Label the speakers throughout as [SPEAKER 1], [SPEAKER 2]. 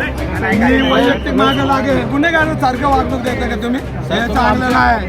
[SPEAKER 1] वैयक्तिक मागे लागेल. गुन्हेगार सारखं वागणूक देता का तुम्ही? हे चांगलं नाही.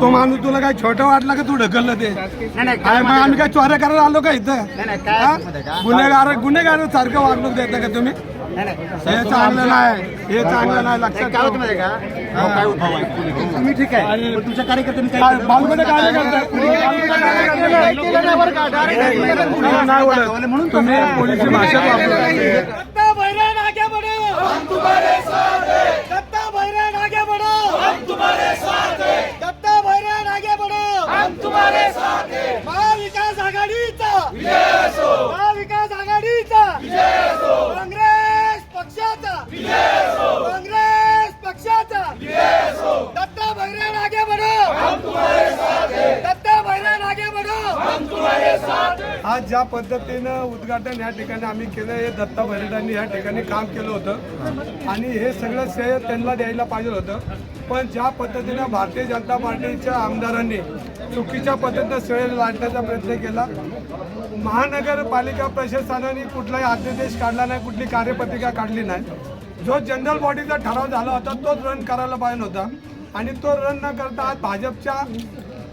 [SPEAKER 1] तो माणूस तुला काय छोटं वाटला का तू ढकललं ते? काय मग आम्ही काय चोऱ्या करायला आलो का इथं? हा? गुन्हेगार गुन्हेगार सारखं वागणूक देता का तुम्ही? हे चांगलं नाही हे चांगलं नाही लक्षात ठेवा.
[SPEAKER 2] होतं तुम्ही ठीक आहे. पण तुमच्या कार्यकर्त्यांनी
[SPEAKER 1] काय? नाही ओळख. तुम्ही पोलिसी भाषा वापरता आज ज्या पद्धतीनं उद्घाटन या ठिकाणी आम्ही केलं हे दत्ता भरेटांनी या ठिकाणी काम केलं होतं. आणि हे सगळं श्रेय त्यांना द्यायला पाहिजे होतं. पण ज्या पद्धतीनं भारतीय जनता पार्टीच्या आमदारांनी चुकीच्या पद्धतीनं श्रेय लाटण्याचा प्रयत्न केला महानगरपालिका प्रशासनाने कुठलाही अध्यादेश काढला नाही कुठली कार्यपत्रिका काढली नाही. जो जनरल बॉडीचा ठराव झाला होता तोच रन करायला पाहिजे होता. आणि तो रन न करता आज भाजपच्या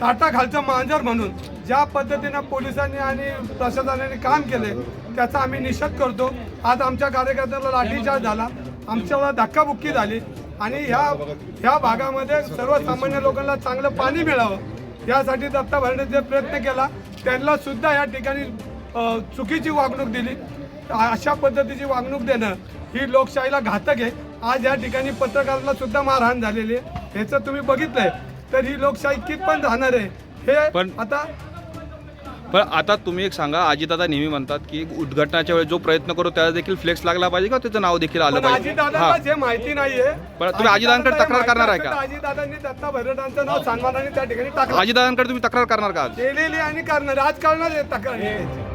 [SPEAKER 1] ताटाखालचं मांजर म्हणून ज्या पद्धतीनं पोलिसांनी आणि प्रशासनाने काम केले त्याचा आम्ही निषेध करतो. आज आमच्या कार्यकर्त्याला लाठीचार्ज झाला. आमच्याला धक्काबुक्की झाली. आणि ह्या ह्या भागामध्ये सर्वसामान्य लोकांना चांगलं पाणी मिळावं यासाठी दत्ता भरण्याचा प्रयत्न केला त्यांना सुद्धा या ठिकाणी चुकीची वागणूक दिली. अशा पद्धतीची वागणूक देणं ही लोकशाहीला घातक आहे. आज या ठिकाणी पत्रकारांना सुद्धा मारहाण झालेली आहे. ह्याचं तुम्ही बघितलंय. तर ही लोकशाही कितपण राहणार आहे हे आता
[SPEAKER 3] पण आता तुम्ही एक सांगा अजितदादा नेहमी म्हणतात की उद्घाटनाच्या वेळेस जो प्रयत्न करू त्याला देखील फ्लेक्स लागला पाहिजे का त्याचं नाव देखील आलं पाहिजे हा
[SPEAKER 1] जे माहिती नाहीये
[SPEAKER 3] पण तुम्ही अजितदादांकडे तक्रार करणार आहे का?
[SPEAKER 1] अजितदादांनी दत्ता नाव सन्मानाने त्या ठिकाणी टाकलं
[SPEAKER 3] अजितदादांकडे तुम्ही तक्रार करणार का?
[SPEAKER 1] केलेली आणि करणार आज करणार आहे तक्रार